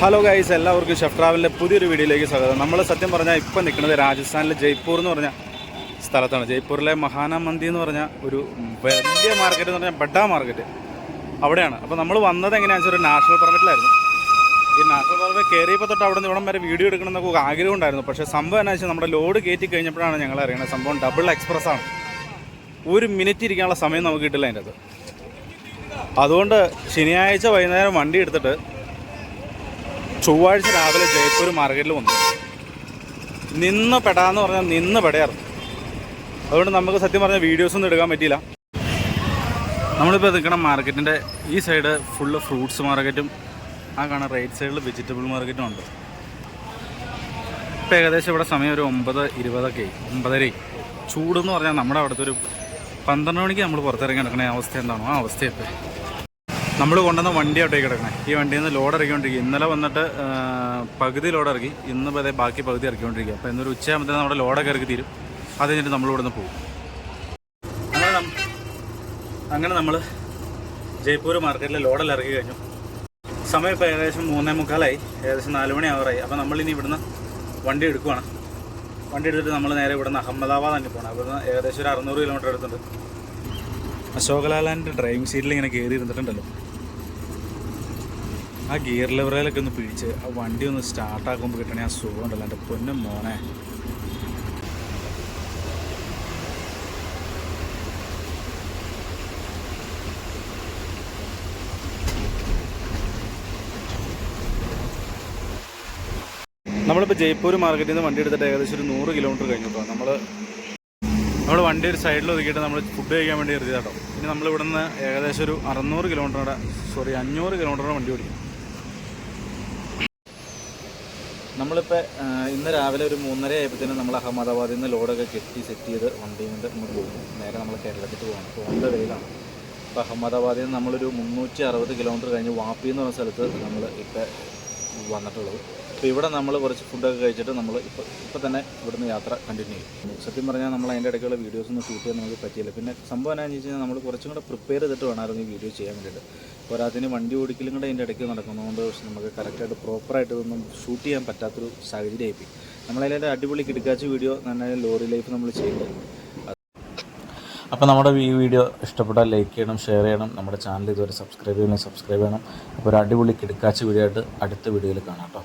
Hello guys എല്ലാവർക്കും chef ട്രാവലിന്റെ പുതിയൊരു വീഡിയോയിലേക്ക് സ്വാഗതം. നമ്മൾ സത്യം പറഞ്ഞാൽ ഇപ്പം നിൽക്കുന്നത് രാജസ്ഥാനിലെ ജയ്പൂർ എന്ന് പറഞ്ഞ സ്ഥലത്താണ്. ജയ്പൂരിലെ മഹാന മന്തി എന്ന് പറഞ്ഞ ഒരു വലിയ മാർക്കറ്റ് എന്ന് പറഞ്ഞാൽ ബഡ്ഡ മാർക്കറ്റ് അവിടെയാണ്. അപ്പോൾ നമ്മൾ വന്നത് എങ്ങനെയാണെന്ന് വെച്ചാൽ ഒരു നാഷണൽ പെർമിറ്റിലായിരുന്നു ഈ നാഷണൽ പെർമിറ്റ് കയറിയപ്പോൾ തൊട്ട് അവിടെ നിന്ന് ഇവിടം വരെ വീഡിയോ എടുക്കണം എന്നൊക്കെ ആഗ്രഹം ഉണ്ടായിരുന്നു. പക്ഷേ സംഭവം എന്താ വെച്ചാൽ നമ്മുടെ ലോഡ് കയറ്റി കഴിഞ്ഞപ്പോഴാണ് ഞങ്ങൾ അറിയുന്നത് സംഭവം ഡബിൾ എക്സ്പ്രസ് ആണ്. ഒരു മിനിറ്റ് ഇരിക്കാനുള്ള സമയം നമുക്ക് കിട്ടില്ല അതിന്റെ അത് അതുകൊണ്ട് ശനിയാഴ്ച വൈകുന്നേരം വണ്ടി എടുത്തിട്ട് ചൊവ്വാഴ്ച രാവിലെ ജയ്പൂർ മാർക്കറ്റിൽ വന്നു നിന്ന് പെടാന്ന് പറഞ്ഞാൽ നിന്ന് പെടയായിരുന്നു അതുകൊണ്ട് നമുക്ക് സത്യം പറഞ്ഞാൽ വീഡിയോസ് ഒന്നും എടുക്കാൻ പറ്റിയില്ല. നമ്മളിപ്പോൾ നിൽക്കുന്ന മാർക്കറ്റിന്റെ ഈ സൈഡ് ഫുള്ള് ഫ്രൂട്ട്സ് മാർക്കറ്റും ആ കാണാൻ റൈറ്റ് സൈഡിൽ വെജിറ്റബിൾ മാർക്കറ്റും ഉണ്ട്. ഇപ്പം ഏകദേശം ഇവിടെ സമയം ഒരു ഒമ്പത് ഇരുപതൊക്കെ ആയി. ഒമ്പതരയായി. ചൂടെന്ന് പറഞ്ഞാൽ നമ്മുടെ അവിടുത്തെ ഒരു പന്ത്രണ്ട് മണിക്ക് നമ്മൾ പുറത്തിറങ്ങി കിടക്കണ അവസ്ഥ എന്താണോ? ആ അവസ്ഥയത്തെ നമ്മൾ കൊണ്ടുവന്ന വണ്ടി അവിടെ കിടക്കണേ. ഈ വണ്ടിയിൽ നിന്ന് ലോഡ് ഇറക്കിക്കൊണ്ടിരിക്കുക. ഇന്നലെ വന്നിട്ട് പകുതി ലോഡ് ഇറക്കി. ഇന്ന് പതേ ബാക്കി പകുതി ഇറക്കിക്കൊണ്ടിരിക്കുക. അപ്പോൾ ഇന്നൊരു ഉച്ചയാകുമ്പോഴത്തേന് നമ്മുടെ ലോഡൊക്കെ ഇറക്കി തീരും. അത് കഴിഞ്ഞിട്ട് നമ്മൾ ഇവിടുന്ന് പോകും. അങ്ങനെ നമ്മൾ ജയ്പൂർ മാർക്കറ്റിൽ ലോഡെല്ലാം ഇറക്കി കഴിഞ്ഞു. സമയം ഇപ്പോൾ ഏകദേശം മൂന്നേ മുക്കാലായി. ഏകദേശം നാല് മണി ആവറായി അപ്പോൾ നമ്മളിനി ഇവിടുന്ന് വണ്ടി എടുക്കുവാണ്. വണ്ടി എടുത്തിട്ട് നമ്മൾ നേരെ ഇവിടുന്ന് അഹമ്മദാബാദ് തന്നെ പോകണം ഇവിടുന്ന് ഏകദേശം ഒരു അറുന്നൂറ് കിലോമീറ്റർ എടുത്തുണ്ട് അശോകലാലാന്റെ ഡ്രൈവിംഗ് സീറ്റിൽ ഇങ്ങനെ കയറി ഇരുന്നിട്ടുണ്ടല്ലോ. ആ ഗിയർ ലെവറിലൊക്കെ ഒന്ന് പിടിച്ച് ആ വണ്ടി ഒന്ന് സ്റ്റാർട്ടാക്കുമ്പോൾ കിട്ടണേ ആ സുഖം ഉണ്ടല്ലോ. എന്റെ പൊന്നും മോനെ. നമ്മളിപ്പോൾ ജയ്പൂർ മാർക്കറ്റിൽ നിന്ന് വണ്ടി എടുത്തിട്ട് ഏകദേശം ഒരു നൂറ് കിലോമീറ്റർ കഴിഞ്ഞു കേട്ടോ നമ്മൾ നമ്മൾ വണ്ടി ഒരു സൈഡിൽ ഒതുക്കിയിട്ട് നമ്മൾ ഫുഡ് കഴിക്കാൻ വേണ്ടി നിർത്തി കേട്ടോ ഇനി നമ്മൾ ഇവിടെ നിന്ന് ഏകദേശം ഒരു അറുന്നൂറ് കിലോമീറ്ററുടെ സോറി അഞ്ഞൂറ് കിലോമീറ്ററുടെ വണ്ടി ഓടിക്കും. നമ്മളിപ്പോൾ ഇന്ന് രാവിലെ ഒരു മൂന്നര ആയപ്പോഴത്തേനും നമ്മൾ അഹമ്മദാബാദിൽ നിന്ന് ലോഡൊക്കെ കെട്ടി സെറ്റ് ചെയ്ത് വണ്ടി കൊണ്ട് ഇങ്ങോട്ട് പോകും. നേരെ നമ്മൾ കേരളത്തിലേക്ക് പോകണം അപ്പോൾ വണ്ട വെയിലാണ്. അപ്പോൾ അഹമ്മദാബാദിൽ നിന്ന് നമ്മളൊരു മുന്നൂറ്റി അറുപത് കിലോമീറ്റർ കഴിഞ്ഞ് വാപ്പി എന്ന് പറഞ്ഞ സ്ഥലത്ത് നമ്മൾ ഇപ്പോൾ വന്നിട്ടുള്ളത്. അപ്പോൾ ഇവിടെ നമ്മൾ കുറച്ച് ഫുഡൊക്കെ കഴിച്ചിട്ട് നമ്മൾ ഇപ്പോൾ ഇപ്പോൾ തന്നെ ഇവിടുന്ന് യാത്ര കണ്ടിന്യൂ ചെയ്യും. സത്യം പറഞ്ഞാൽ നമ്മൾ അതിന്റെ ഇടയ്ക്കുള്ള വീഡിയോസ് ഒന്നും ഷൂട്ട് ചെയ്യാൻ നമുക്ക് പറ്റിയില്ല. പിന്നെ സംഭവം എന്താണെന്ന് വെച്ച് കഴിഞ്ഞാൽ നമ്മൾ കുറച്ചും കൂടെ പ്രിപ്പയർ ചെയ്തിട്ട് വേണമായിരുന്നു ഈ വീഡിയോ ചെയ്യാൻ വേണ്ടിയിട്ട്. പോരാത്തിന് വണ്ടി ഓടിക്കലും കൂടെ അതിന്റെ ഇടയ്ക്ക് നടക്കുന്നതുകൊണ്ട് നമുക്ക് കറക്റ്റായിട്ട് പ്രോപ്പറായിട്ട് ഇതൊന്നും ഷൂട്ട് ചെയ്യാൻ പറ്റാത്തൊരു സാഹചര്യമായിപ്പോയി നമ്മളതിന്റെ അടിപൊളി കിടക്കാച്ച വീഡിയോ തന്നെ ലോറി ലൈഫ് നമ്മൾ ചെയ്യുന്നത് അപ്പോൾ നമ്മുടെ ഈ വീഡിയോ ഇഷ്ടപ്പെട്ടാൽ ലൈക്ക് ചെയ്യണം ഷെയർ ചെയ്യണം. നമ്മുടെ ചാനൽ ഇതുവരെ സബ്സ്ക്രൈബ് ചെയ്യണം സബ്സ്ക്രൈബ് ചെയ്യണം. അപ്പോൾ ഒരു അടിപൊളി കിടക്കാച്ച വീഡിയോ ആയിട്ട് അടുത്ത വീഡിയോയിൽ കാണാം കേട്ടോ